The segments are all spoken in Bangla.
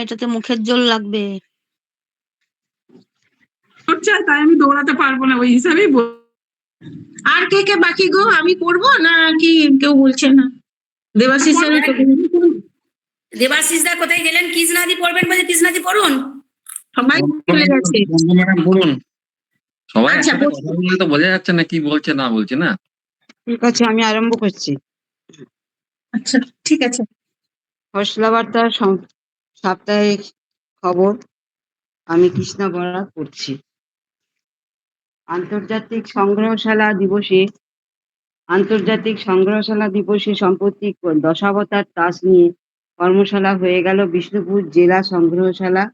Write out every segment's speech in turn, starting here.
এটাতে মুখের জল লাগবে। তাই আমি দৌড়াতে পারব না ওই হিসাবেই বল- আর কে কে বাকি গো? আমি করব না কি? কেউ বলছে না। দেবাশিস স্যার দেবাশিস দা কোথায় গেলেন? কৃষ্ণাদি পড়বেন বলে কৃষ্ণাদি পড়ুন? সবাই চলে গেছে। বলুন। সবাই আচ্ছা, তো বোঝা যাচ্ছে না কি বলছে না বলছে না? ঠিক আছে আমি আরম্ভ করছি। আচ্ছা ঠিক আছে। বার্তার সম- সাপ্তাহিক খবর আমি কৃষ্ণা বরা করছি আন্তর্জাতিক সংগ্রহশালা দিবসে, আন্তর্জাতিক সংগ্রহশালা দিবসে সম্প্রতি দশাবতার তাস নিয়ে কর্মশালা হয়ে গেল বিষ্ণুপুর জেলা সংগ্রহশালা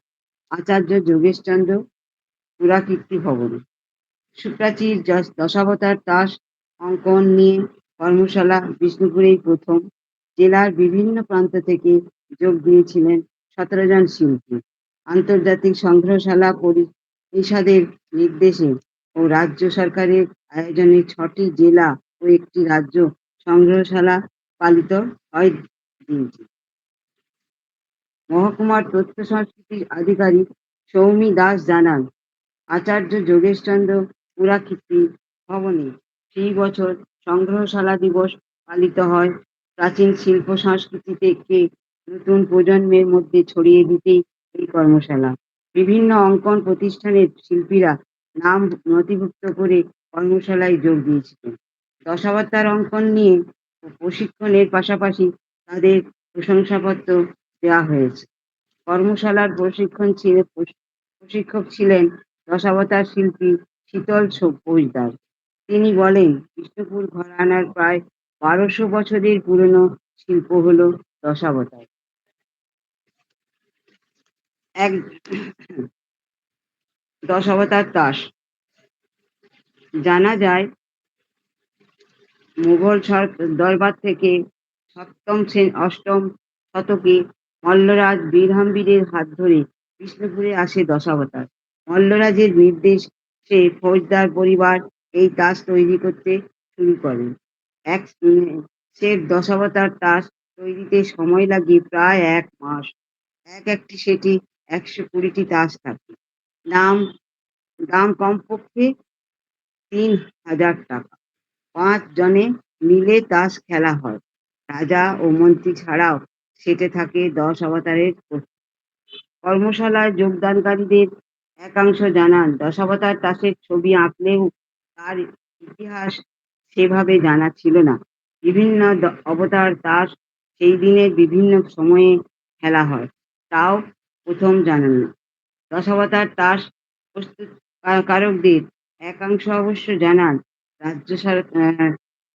আচার্য যোগেশচন্দ্র পুরাকীর্তি ভবনে। সুপ্রাচীর দশাবতার তাস অঙ্কন নিয়ে কর্মশালা বিষ্ণুপুরেই প্রথম। জেলার বিভিন্ন প্রান্ত থেকে যোগ দিয়েছিলেন সতেরো জন শিল্পী। আন্তর্জাতিক সংগ্রহশালা পরি- পরিষদের নির্দেশে ও রাজ্য সরকারের আয়োজনে ছটি জেলা ও একটি রাজ্য সংগ্রহশালা পালিত হয় দিনটি। মহকুমার তথ্য সংস্কৃতির আধিকারিক সৌমি দাস জানান, আচার্য যোগেশচন্দ্র পুরাকীর্তি ভবনে সেই বছর সংগ্রহশালা দিবস পালিত হয়। প্রাচীন শিল্প সংস্কৃতি থেকে নতুন প্রজন্মের মধ্যে ছড়িয়ে দিতেই এই কর্মশালা। বিভিন্ন অঙ্কন প্রতিষ্ঠানের শিল্পীরা নাম নথিভুক্ত করে কর্মশালায় যোগ দিয়েছিলেন। দশাবতার অঙ্কন নিয়ে প্রশিক্ষণের পাশাপাশি তাদের প্রশংসাপত্র দেওয়া হয়েছে। কর্মশালার প্রশিক্ষণ ছিল প্রশিক্ষক ছিলেন দশাবতার শিল্পী শীতল পোজদার তিনি বলেন, বিষ্ণুপুর ঘরানার প্রায় বারোশো বছরের পুরনো শিল্প হলো দশাবতার। এক দশাবতার তাস জানা যায়, মুঘল দরবার থেকে সপ্তম অষ্টম শতকে মল্লরাজ বীরহাম্বীরের হাত ধরে বিষ্ণুপুরে আসে দশাবতার। মল্লরাজের নির্দেশ সে ফৌজদার পরিবার এই তাস তৈরি করতে শুরু করে। এক সে দশাবতার তাস তৈরিতে সময় লাগে প্রায় এক মাস। এক একটি সেটি একশো কুড়িটি তাস থাকে দাম দাম কমপক্ষে তিন হাজার টাকা। পাঁচ জনে মিলে তাস খেলা হয়। রাজা ও মন্ত্রী ছাড়াও সেটে থাকে দশ অবতারের কর্মশালায় যোগদানকারীদের একাংশ জানান দশাবতার তাসের ছবি আঁকলেও তার ইতিহাস সেভাবে জানা ছিল না। বিভিন্ন অবতার তাস সেই দিনের বিভিন্ন সময়ে খেলা হয়। তাও প্রথম জানান দশাবতার তাস প্রস্তুত কারকদের একাংশ অবশ্য জানান, রাজ্য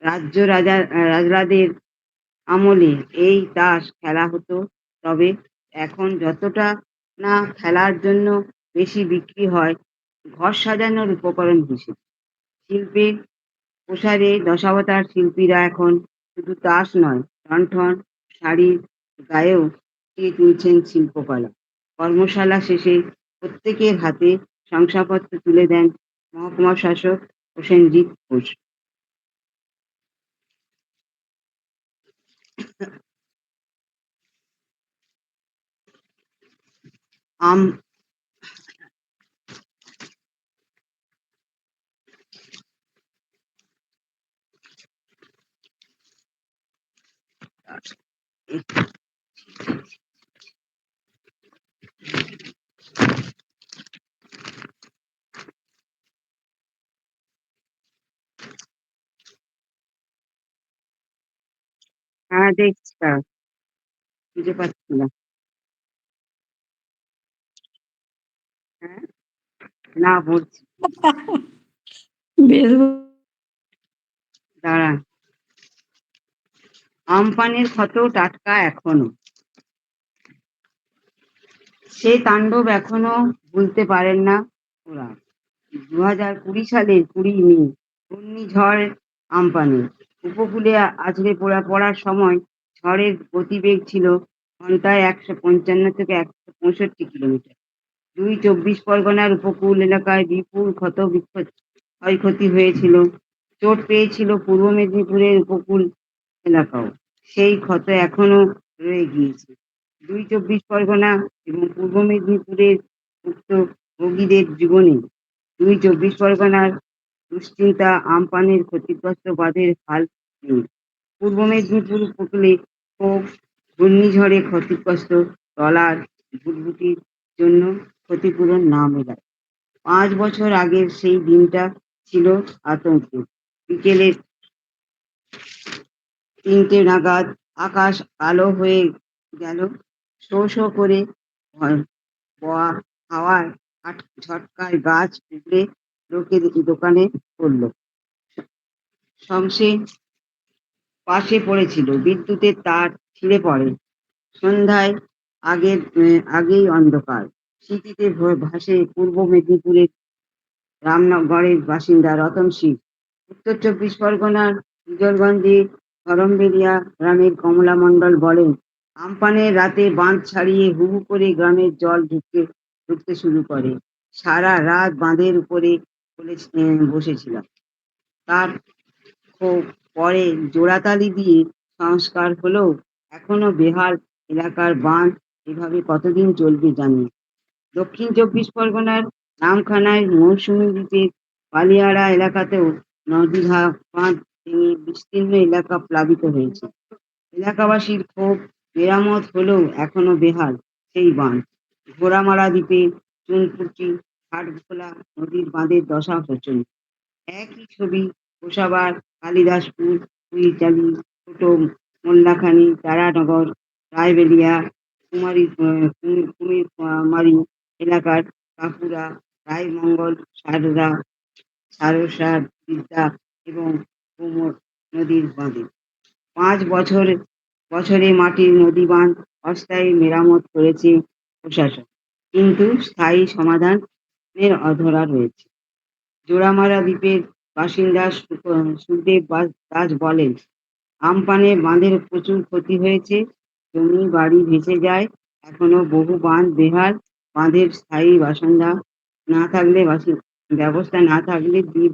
রাজ্য রাজা রাজরাদের আমলে এই তাস খেলা হতো। তবে এখন যতটা না খেলার জন্য বেশি বিক্রি হয়, ঘর সাজানোর উপকরণ হিসেবে শিল্পের প্রসারে দশাবতার শিল্পীরা এখন শুধু তাস নয় টনঠন শাড়ির গায়েও তুলছেন শিল্পকলা। কর্মশালা শেষে প্রত্যেকের হাতে শংসাপত্র তুলে দেন মহকুমা শাসক প্রসেনজিৎ ঘোষ। আম হ্যাঁ দেখছি দাঁড়াও। খুঁজে পাচ্ছি না। হ্যাঁ? না বলছি। বেশ। দাঁড়ান আমপানের ক্ষত টাটকা এখনও। সে তাণ্ডব এখনও ভুলতে পারেন না ওরা। দু হাজার কুড়ি সালের কুড়ি মে ঘূর্ণিঝড় আমপানে উপকূলে আছড়ে পড়া, পড়ার সময় ঝড়ের গতিবেগ ছিল ঘন্টায় একশো পঞ্চান্ন থেকে একশো পঁয়ষট্টি কিলোমিটার। দুই চব্বিশ পরগনার উপকূল এলাকায় বিপুল ক্ষত বিক্ষত ক্ষয়ক্ষতি হয়েছিল। চোট পেয়েছিল পূর্ব মেদিনীপুরের উপকূল এলাকাও। সেই ক্ষত এখনও রয়ে গিয়েছে। দুই চব্বিশ পরগনা এবং পূর্ব মেদিনীপুরের উক্ত রোগীদের জীবনে দুই চব্বিশ পরগনার দুশ্চিন্তা, আমপানের ক্ষতিগ্রস্ত বাঁধের হাল পূর্ব মেদিনীপুর উপকূলে ক্ষোভ ঘূর্ণিঝড়ে ক্ষতিগ্রস্ত ট্রলার ভুটভুটির জন্য ক্ষতিপূরণ না মেলায়। পাঁচ বছর আগের সেই দিনটা ছিল আতঙ্কের বিকেলে তিনটে নাগাদ আকাশ কালো হয়ে গেল। শো শো করে হাওয়ার আট- ঝটকায় গাছ উপড়ে লোকের দোকানে পড়ল। সংসে পাশে পড়েছিল বিদ্যুতের তার ছিঁড়ে পড়ে। সন্ধ্যায় আগের আগেই অন্ধকার। স্মৃতিতে ভাসে পূর্ব মেদিনীপুরের রামনগরের বাসিন্দা রতন সিং। উত্তর চব্বিশ পরগনার বিজলগঞ্জে ধরমবেলিয়া গ্রামের কমলা মণ্ডল বলেন, আমপানের রাতে বাঁধ ছাড়িয়ে হু হু করে গ্রামের জল ঢুকতে ঢুকতে শুরু করে। সারা রাত বাঁধের উপরে বলে বসেছিলাম। তার পরে জোড়াতালি দিয়ে সংস্কার হলেও এখনও বেহাল এলাকার বাঁধ এভাবে কতদিন চলবে জানি দক্ষিণ চব্বিশ পরগনার নামখানায় মৌসুমী দ্বীপের পালিয়াড়া এলাকাতেও নদী ঘা- বাঁধ ভেঙে বিস্তীর্ণ এলাকা প্লাবিত হয়েছে। এলাকাবাসীর ক্ষোভ মেরামত হলেও এখনও বেহাল সেই বাঁধ। ঘোড়ামারা দ্বীপে চুনপুটি হাটখোলা নদীর বাঁধের দশা শোচনীয় একই ছবি, গোসাবার, কালিদাসপুর কুইচালি ছোট মোল্লাখানি, তারানগর, রায়বেলিয়া, কুমারী কুমিরমারি এলাকার কাকুরা, রায়মঙ্গল, সারদা সারসা বিদ্যা এবং কুমোর নদীর বাঁধে। পাঁচ বছর, বছরে মাটির নদী বাঁধ অস্থায়ী মেরামত করেছে প্রশাসন। কিন্তু স্থায়ী সমাধানের অধরা রয়েছে। জোড়ামারা দ্বীপের বাসিন্দা সু- সুদেব বা- দাস বলেন আমপানে বাঁধের প্রচুর ক্ষতি হয়েছে, জমি বাড়ি ভেসে যায়, এখনও বহু বাঁধ বেহাল, বাঁধের স্থায়ী বাসিন্দা না থাকলে বাসি- ব্যবস্থা না থাকলে দ্বীপ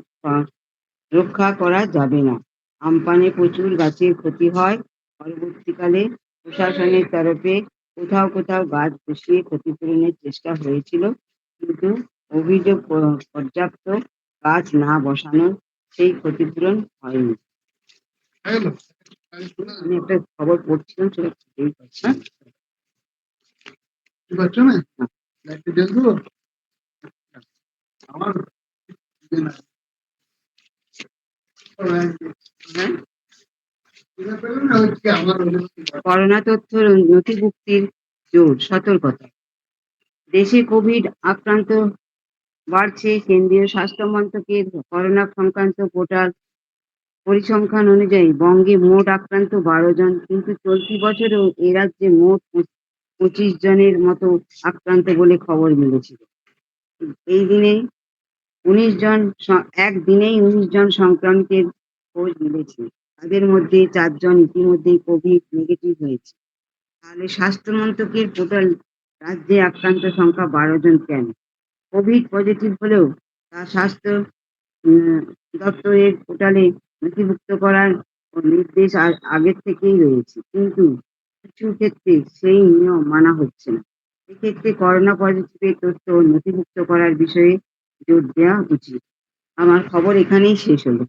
রক্ষা করা যাবে না। আমপানে প্রচুর গাছের ক্ষতি হয়, পরবর্তীকালে প্রশাসনের তরফে কোথাও কোথাও গাছ বসিয়ে ক্ষতিপূরণের চেষ্টা হয়েছিল, কিন্তু অভিযোগ পর্যাপ্ত গাছ না বসানোর সেই ক্ষতিপূরণ হয়নি। আমি একটা খবর পড়ছিলাম সেটা খুঁজেই পাচ্ছি। পাচ্ছ আমার। হ্যাঁ। কি বলে। করোনা তথ্য নথিভুক্তির জোর সতর্কতা। দেশে কোভিড আক্রান্ত বাড়ছে। কেন্দ্রীয় স্বাস্থ্য মন্ত্রকের করোনা সংক্রান্ত পোর্টাল পরিসংখ্যান অনুযায়ী বঙ্গে মোট আক্রান্ত বারো জন, কিন্তু চলতি বছরেও এ রাজ্যে মোট পঁচিশ জনের মতো আক্রান্ত বলে খবর মিলেছিল এই দিনে উনিশ জন একদিনেই উনিশ জন সংক্রান্তের খোঁজ মিলেছে। তাদের মধ্যে চারজন ইতিমধ্যেই কোভিড নেগেটিভ হয়েছে। তাহলে স্বাস্থ্য মন্ত্রকের পোর্টাল রাজ্যে আক্রান্ত সংখ্যা বারো জন কেন? কোভিড পজিটিভ হলেও তা স্বাস্থ্য উম, দপ্তরের পোর্টালে নথিভুক্ত করার নির্দেশ আ- আগের থেকেই রয়েছে। কিন্তু কিছু ক্ষেত্রে সেই নিয়ম মানা হচ্ছে না। এক্ষেত্রে করোনা পজিটিভের তথ্য নথিভুক্ত করার বিষয়ে জোর দেওয়া উচিত। আমার খবর এখানেই শেষ হলো।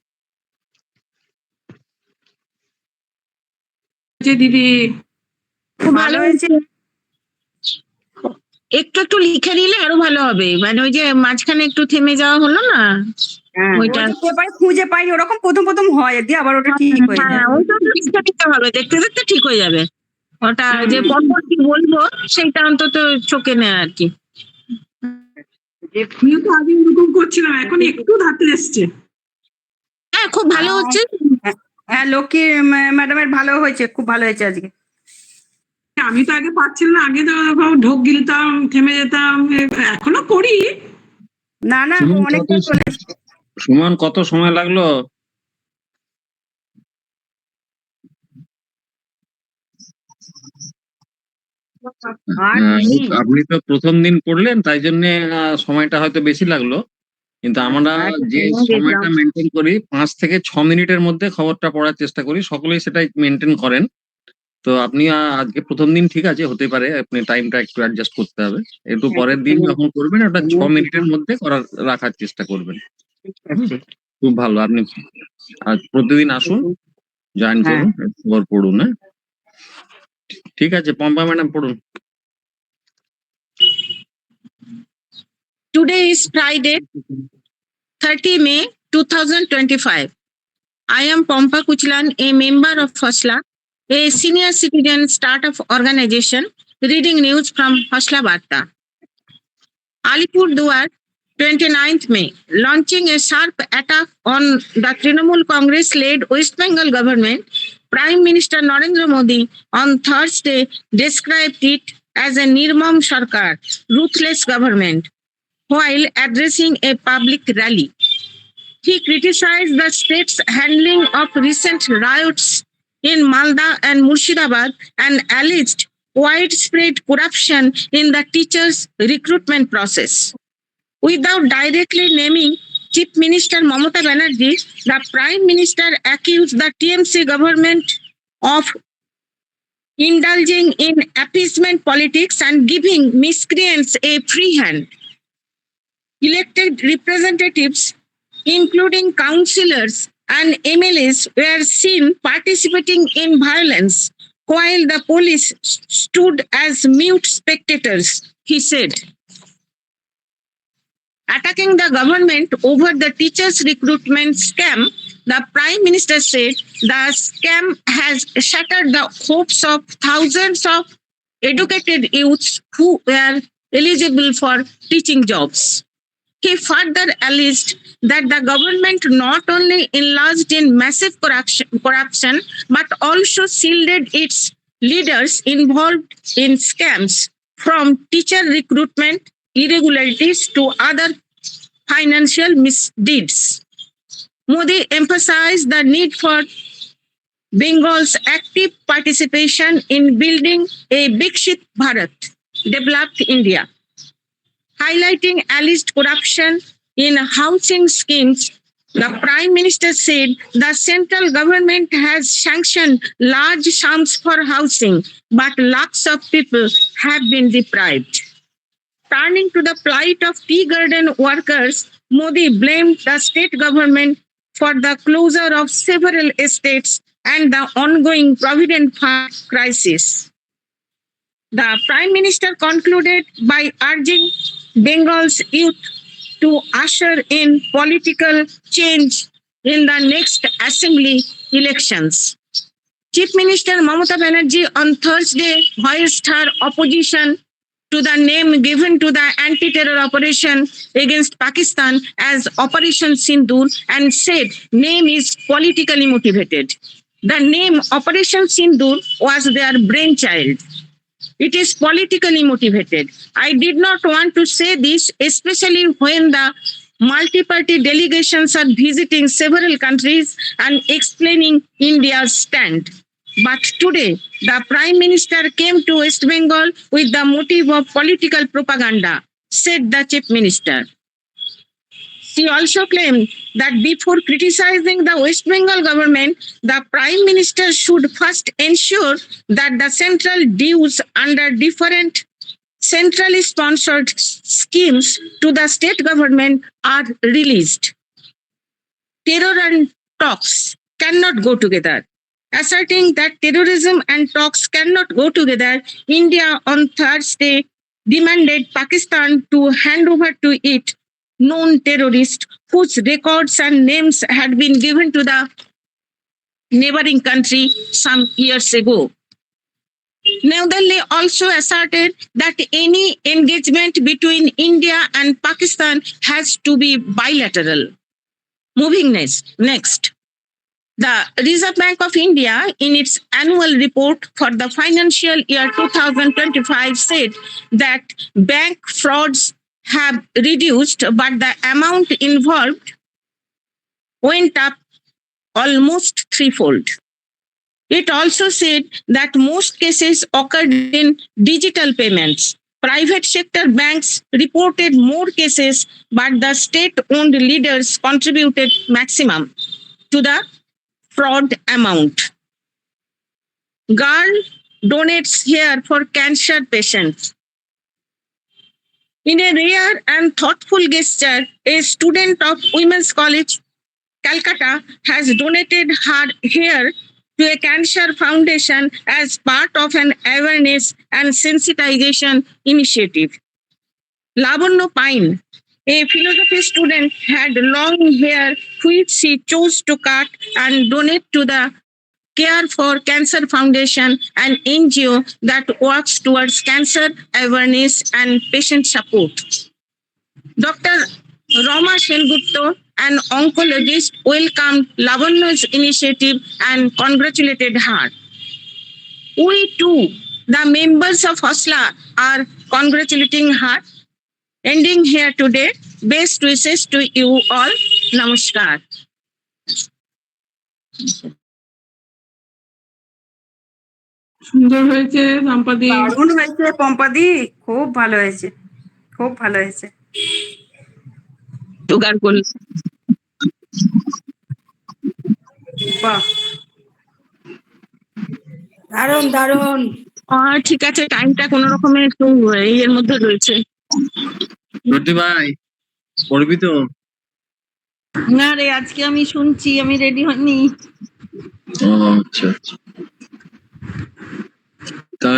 যে দিদি খুব ভালো হয়েছে। একটু একটু লিখে দিলে আরও ভালো হবে। মানে ওই যে মাঝখানে একটু থেমে যাওয়া হলো না? হ্যাঁ ওইটা খুঁজে পাইনি ওরকম প্রথম প্রথম হয় দিয়ে আবার ওটা ঠিক হয়ে হ্যাঁ যায়। ওইটা লিখে দিতে হবে দেখতে দেখতে ঠিক হয়ে যাবে। ওটা যে পরপর কি বলব সেইটা অন্তত চোখে নেয় আর কি। আমিও তো আগে এরকম করছিলাম এখন একটু ধাতে এসছে। হ্যাঁ খুব ভালো হচ্ছে। হ্যাঁ লক্ষ্মী ম্যাডামের ভালো হয়েছে খুব ভালো হয়েছে আজকে। আমি তো আগে পাচ্ছিলাম না আগে তো ঢোক গিলতাম থেমে যেতাম এখনও করি। না না অনেকটা কত- চলে সুমন কত সময় লাগল? হ্যাঁ, আপনি তো প্রথম দিন পড়লেন তাই জন্য সময়টা হয়তো বেশি লাগল। কিন্তু আমরা যে সময়টা মেনটেন করি পাঁচ থেকে ছ মিনিটের মধ্যে খবরটা পড়ার চেষ্টা করি সকলেই সেটাই মেনটেন করেন। তো আপনি আজকে প্রথম দিন ঠিক আছে হতে পারে আপনি টাইমটা একটু অ্যাডজাস্ট করতে হবে। একটু পরের দিন যখন করবেন ওটা ছ মিনিটের মধ্যে করার রাখার চেষ্টা করবেন। খুব ভালো আপনি আজ প্রতিদিন আসুন জয়েন হ্যাঁ। করুন খবর পড়ুন হ্যাঁ? ঠিক আছে পম্পা ম্যাডাম পড়ুন। Today is Friday Today is Friday, 30 May 2025. I am Pompa Kuchlan, a member of Hosla, a senior citizen startup organization, reading news from Barta. Alipur Duar, 29th May, launching a sharp attack on the Trinamool Congress-led West Bengal government, Prime Minister Narendra Modi on Thursday described it as a Nirmam Sarkar, ruthless government while addressing a public rally. He criticized the state's handling of recent riots in Malda and Murshidabad and alleged widespread corruption in the teachers' recruitment process. Without directly naming Chief Minister Mamata Banerjee, the Prime Minister accused the TMC government of indulging in appeasement politics and giving miscreants a free hand elected representatives, including councillors and MLAs, were seen participating in violence while the police stood as mute spectators, he said. Attacking the government over the teachers' recruitment scam, the Prime Minister said the scam has shattered the hopes of thousands of educated youths who were eligible for teaching jobs. He further alleged that the government not only enlarged in massive corruption, corruption but also shielded its leaders involved in scams from teacher recruitment irregularities to other financial misdeeds. Modi emphasized the need for Bengal's active participation in building a Big Bikshit Bharat, developed India highlighting alleged corruption in housing schemes, the Prime Minister said the central government has sanctioned large sums for housing, but lakhs of people have been deprived. Turning to the plight of tea garden workers, Modi blamed the state government for the closure of several estates and the ongoing provident fund crisis. The Prime Minister concluded by urging Bengal's youth to usher in political change in the next assembly elections. Chief Minister Mamata Banerjee on Thursday voiced her opposition to the name given to the anti-terror operation against Pakistan as Operation Sindoor and said name is politically motivated. The name Operation Sindoor was their brainchild. It is politically motivated. I did not want to say this, especially when the multi-party delegations are visiting several countries and explaining India's stand. But today, the Prime Minister came to West Bengal with the motive of political propaganda, said the Chief Minister. She also claimed that before criticizing the West Bengal government, the Prime Minister should first ensure that the central dues under different centrally sponsored schemes to the state government are released. Terror and talks cannot go together. Asserting that terrorism and talks cannot go together, India on Thursday demanded Pakistan to hand over to it known terrorist whose records and names had been given to the neighboring country some years ago. New Delhi also asserted that any engagement between India and Pakistan has to be bilateral. Moving next, next. The Reserve Bank of India, in its annual report for the financial year 2025, said that bank frauds have reduced, but the amount involved went up almost threefold. It also said that most cases occurred in digital payments. Private sector banks reported more cases, but the state owned leaders contributed maximum to the fraud amount. girl donates hair for cancer patients. In a rare and thoughtful gesture, a student of Women's College, Calcutta, has donated her hair to a cancer foundation as part of an awareness and sensitization initiative. Lavanya Pine, a philosophy student, had long hair which she chose to cut and donate to the Care for Cancer Foundation, an NGO that works towards cancer awareness and patient support. Dr. Rama Sengupta, an oncologist, welcomed Lavanya's initiative and congratulated her. We too, the members of Hosla, are congratulating her. Ending here today. Best wishes to you all. Namaskar. সুন্দর হয়েছে সম্পাদি। দারুণ হয়েছে পম্পাদি খুব ভালো হয়েছে খুব ভালো হয়েছে। জোগাড় করলে বাহ। দারুণ দারুণ। আহ, ঠিক আছে টাইমটা কোন রকমের একটু ইয়ের মধ্যে রয়েছে। জ্যোতি ভাই পড়বি তো? না রে আজকে আমি শুনছি আমি রেডি হইনি আচ্ছা আচ্ছা।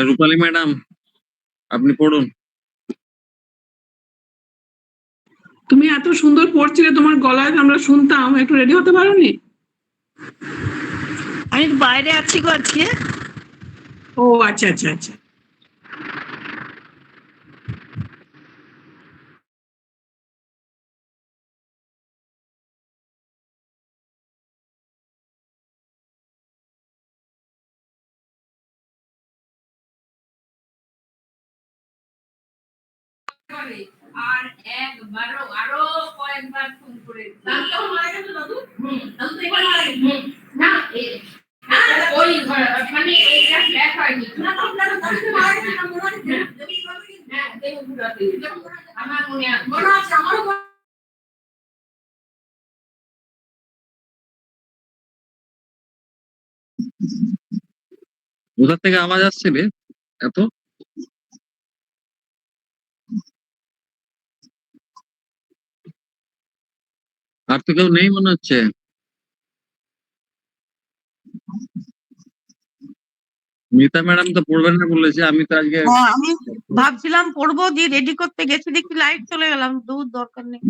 রূপালী ম্যাডাম আপনি পড়ুন। তুমি এত সুন্দর পড়ছিলে তোমার গলায় আমরা শুনতাম একটু রেডি হতে পারোনি? আমি বাইরে আছি গো আজকে। ও আচ্ছা আচ্ছা আচ্ছা। আর একবারও আরও কয়েকবার ফোন করে মারা গেছে দাদু? তো এবার মারা গেছে? না এ- ওই ঘর মানে এইটা ফ্ল্যাট হয়নি। না তো আপনার দাদু মারা গেছে না মনে আছে? হ্যাঁ দেখো আমার মনে আছে। মনে আছে আমারও কোথা থেকে আওয়াজ আসছে রে এত? আর তো কেউ নেই মনে হচ্ছে। মিতা ম্যাডাম তো পড়বেন না বলেছে আমি তো আজকে হ্যাঁ, আমি ভাবছিলাম পড়ব দিয়ে রেডি করতে গেছি দেখি লাইট চলে গেলাম দূর দরকার নেই।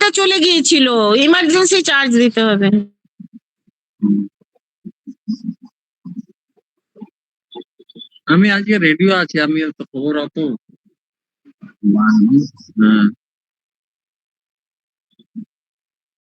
চলে গিয়েছিল ইমার্জেন্সি চার্জ দিতে হবে। আমি আজকে রেডিও আছি আমি তো খবর অত হ্যাঁ